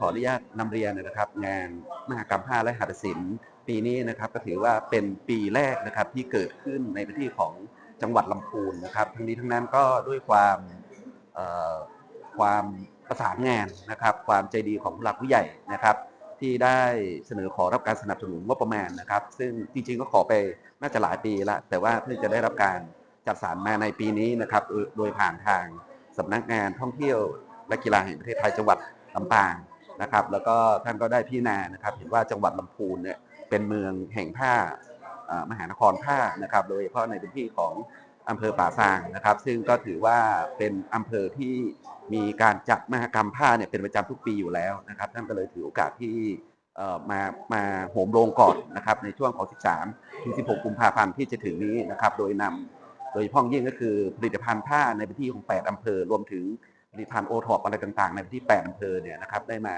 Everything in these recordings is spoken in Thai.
ขออนุญาตนำเรียนนะครับ งานมหกรรมผ้าและหัตถศิลป์ปีนี้นะครับก็ถือว่าเป็นปีแรกนะครับที่เกิดขึ้นในพื้นที่ของจังหวัดลำพูนนะครับ ทั้งนี้ทั้งนั้นก็ด้วยความความประสานงานนะครับ ความใจดีของผู้หลักผู้ใหญ่นะครับ ที่ได้เสนอขอรับการสนับสนุนงบประมาณนะครับ ซึ่งจริงๆก็ขอไปน่าจะหลายปีล้วแต่ว่าเพิ่งจะได้รับการจัดสรรมาในปีนี้นะครับโดยโดยผ่านทางสำนักงานท่องเที่ยวและกีฬาแห่งประเทศไทยจังหวัดลำปาง นะครับ แล้วก็ท่านก็ได้พิจารณานะครับ เห็นว่าจังหวัดลำพูนเนี่ยเป็นเมืองแห่งผ้าอ่ามหานครผ้านะครับ โดยเฉพาะในพื้นที่ของอำเภอป่าซางนะครับ ซึ่งก็ถือว่าเป็นอำเภอที่มีการจัดมหกรรมผ้าเนี่ยเป็นประจำทุกปีอยู่แล้วนะครับ ท่านก็เลยถือโอกาสที่เอ่อมามาโหมโรงก่อนนะครับ ในช่วงของ 13 ถึง 16 กุมภาพันธ์ที่จะถึงนี้นะครับ โดยนำโดยเฉพาะยิ่งก็คือผลิตภัณฑ์ผ้าในพื้นที่ของ 8 อำเภอรวมถึง ผลิตภัณฑ์โอท็อปอะไรต่างๆ ในพื้นที่8อำเภอเนี่ยนะครับได้มา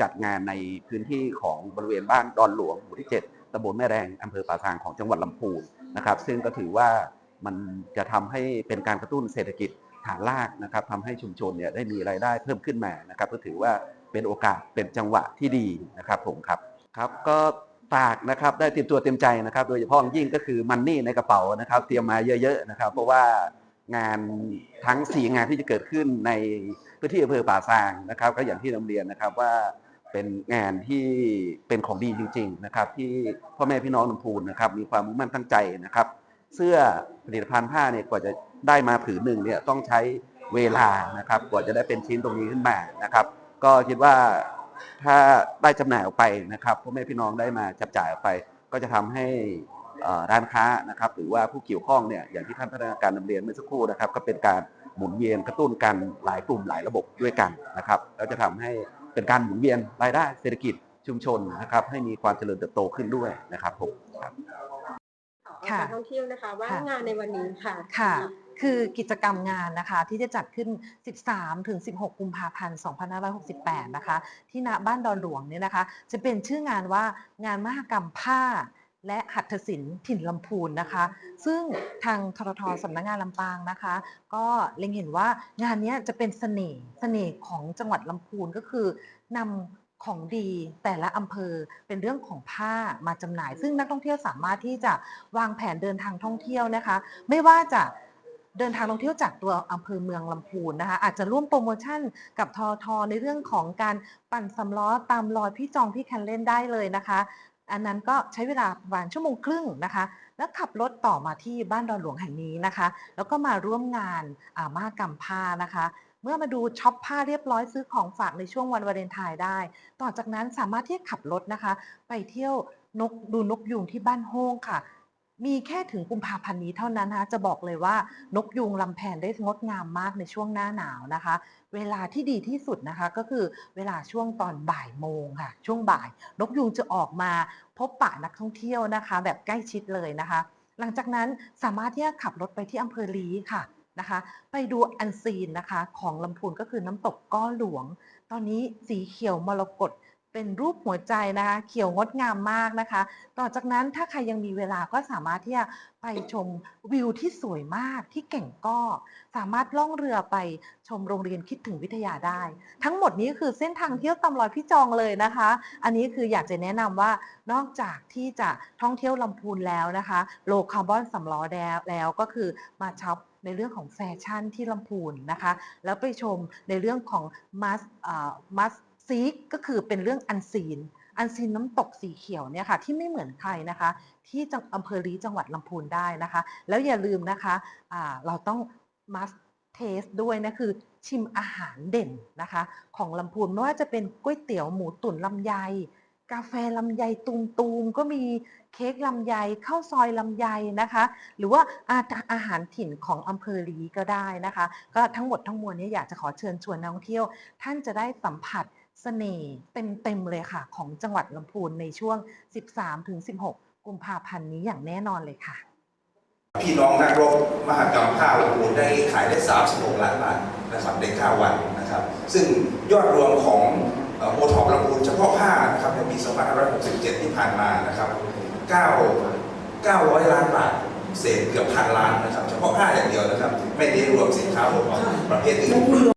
จัดงานในพื้นที่ของบริเวณบ้านดอนหลวงหมู่ที่ 7ตำบลแม่แรงอำเภอป่าซางของจังหวัดลำพูนนะครับ ซึ่งก็ถือว่ามันจะทำให้เป็นการกระตุ้นเศรษฐกิจฐานรากนะครับทำให้ชุมชนเนี่ยได้มีรายได้เพิ่มขึ้นมานะครับ ก็ถือว่าเป็นโอกาสเป็นจังหวะที่ดีนะครับผมครับครับก็ฝากนะครับได้เตรียมตัวเตรียมใจนะครับ โดยเฉพาะอย่างยิ่งก็คือมันนี่ในกระเป๋านะครับ เตรียมมาเยอะๆนะครับ เพราะว่า งานทั้ง 4 งานที่จะเกิดขึ้นในพื้นที่อำเภอป่าซางนะครับ ก็อย่างที่นำเรียนนะครับว่าเป็นงานที่เป็นของดีจริง ๆ นะครับ ที่พ่อแม่พี่น้องลำพูนนะครับ มีความมุ่งมั่นตั้งใจนะครับ เสื้อผลิตภัณฑ์ผ้าเนี่ยกว่าจะได้มาผืนหนึ่งเนี่ยต้องใช้เวลานะครับ กว่าจะได้เป็นชิ้นตรงนี้ขึ้นมานะครับ ก็คิดว่าถ้าได้จำหน่ายออกไปนะครับพ่อแม่พี่น้องได้มาจับจ่ายออกไป ก็จะทำให้ ร้านค้านะครับหรือว่าผู้เกี่ยวข้องเนี่ยอย่างที่ท่านพัฒนาการนำเรียนเมื่อสักครู่นะครับ ก็เป็นการหมุนเวียนกระตุ้นกันหลายกลุ่มหลายระบบด้วยกันนะครับแล้วจะทำให้เป็นการหมุนเวียนรายได้เศรษฐกิจชุมชนนะครับ ให้มีความเจริญเติบโตขึ้นด้วยนะครับผมครับค่ะการท่องเที่ยวนะคะว่าค่ะงานในวันนี้ค่ะค่ะ คือกิจกรรมงานนะคะที่จะจัดขึ้น 13 ถึง 16 กุมภาพันธ์ 2568 นะคะ ที่ณบ้านดอนหลวงเนี่ยนะคะ จะเป็นชื่องานว่างานมหกรรมผ้า และหัตถศิลป์ถิ่นลำพูนนะคะ ซึ่งทางทรทสำนักงานลำปางนะคะ ก็เล็งเห็นว่างานนี้จะเป็นเสน่ห์เสน่ห์ของจังหวัดลำพูนก็คือนำของดีแต่ละอำเภอเป็นเรื่องของผ้ามาจำหน่าย ซึ่งนักท่องเที่ยวสามารถที่จะวางแผนเดินทางท่องเที่ยวนะคะ ไม่ว่าจะเดินทางท่องเที่ยวจากตัวอำเภอเมืองลำพูนนะคะ อาจจะร่วมโปรโมชั่นกับทอทอในเรื่องของการปั่นสำล้อตามรอยพี่จองพี่แคนเล่นได้เลยนะคะ อันนั้นก็ใช้เวลาประมาณชั่วโมงครึ่งนะคะ แล้วขับรถต่อมาที่บ้านดอนหลวงแห่งนี้นะคะ แล้วก็มาร่วมงานอามากรรมผ้านะคะ เมื่อมาดูช็อปผ้าเรียบร้อยซื้อของฝากในช่วงวันวาเลนไทน์ได้ ต่อจากนั้นสามารถที่จะขับรถนะคะ ไปเที่ยวนกดูนกยูงที่บ้านโฮงค่ะ มีแค่ถึงกุมภาพันธ์นี้เท่านั้นนะคะจะบอกเลยว่านกยูงลำแพนได้งดงามมากในช่วงหน้าหนาวนะคะ เวลาที่ดีที่สุดนะคะก็คือเวลาช่วงตอนบ่ายโมงค่ะ ช่วงบ่าย นกยูงจะออกมาพบปะนักท่องเที่ยวนะคะ แบบใกล้ชิดเลยนะคะ หลังจากนั้นสามารถที่จะขับรถไปที่อำเภอลีค่ะนะคะ ไปดูอันซีนนะคะของลำพูนก็คือน้ำตกก้อหลวง ตอนนี้สีเขียวมรกต เป็นรูปหัวใจนะคะเขียวงดงามมากนะคะ ต่อจากนั้นถ้าใครยังมีเวลาก็สามารถที่จะไปชมวิวที่สวยมากที่แก่งก้อสามารถล่องเรือไปชมโรงเรียนคิดถึงวิทยาได้ ทั้งหมดนี้คือเส้นทางเที่ยวตามรอยพี่จองเลยนะคะ อันนี้คืออยากจะแนะนำว่านอกจากที่จะท่องเที่ยวลำพูนแล้วนะคะโลคาร์บอนสำล้อแล้วแล้วก็คือมาช็อปในเรื่องของแฟชั่นที่ลำพูนนะคะ แล้วไปชมในเรื่องของมัสมัส ซีกก็คือเป็นเรื่องอันซีน อันซีนน้ำตกสีเขียวเนี่ยค่ะที่ไม่เหมือนใครนะคะ ที่จังอำเภอลีจังหวัดลำพูนได้นะคะ แล้วอย่าลืมนะคะอ่าเราต้องมัสเทสด้วยนะคือชิมอาหารเด่นนะคะ ของลำพูนไม่ว่าจะเป็นก๋วยเตี๋ยวหมูตุ๋นลำไย กาแฟลำไยตูมตูมๆก็มีเค้กลำไยข้าวซอยลำไยนะคะ หรือว่าอาอาหารถิ่นของอำเภอลีก็ได้นะคะ ก็ทั้งหมดทั้งมวลเนี้อยากจะขอเชิญชวนนักท่องเที่ยว ท่านจะได้สัมผัส เสน่ห์เต็มๆเลยค่ะ ของจังหวัดลำพูนในช่วง 13-16 กุมภาพันธ์นี้อย่างแน่นอนเลยค่ะ พี่น้องนักรบมหากรรมผ้าลำพูนได้ขายได้ 36 ล้านบาทนะครับใน9วันนะครับ ซึ่งยอดรวมของโอทอปลำพูนเฉพาะผ้านะครับในปี2567 ที่ผ่านมานะครับ 9 900 ล้านบาทเศษเกือบพันล้านนะครับ เฉพาะผ้าอย่างเดียวนะครับ ไม่ได้รวมสินค้าโอท็อปประเภทอื่น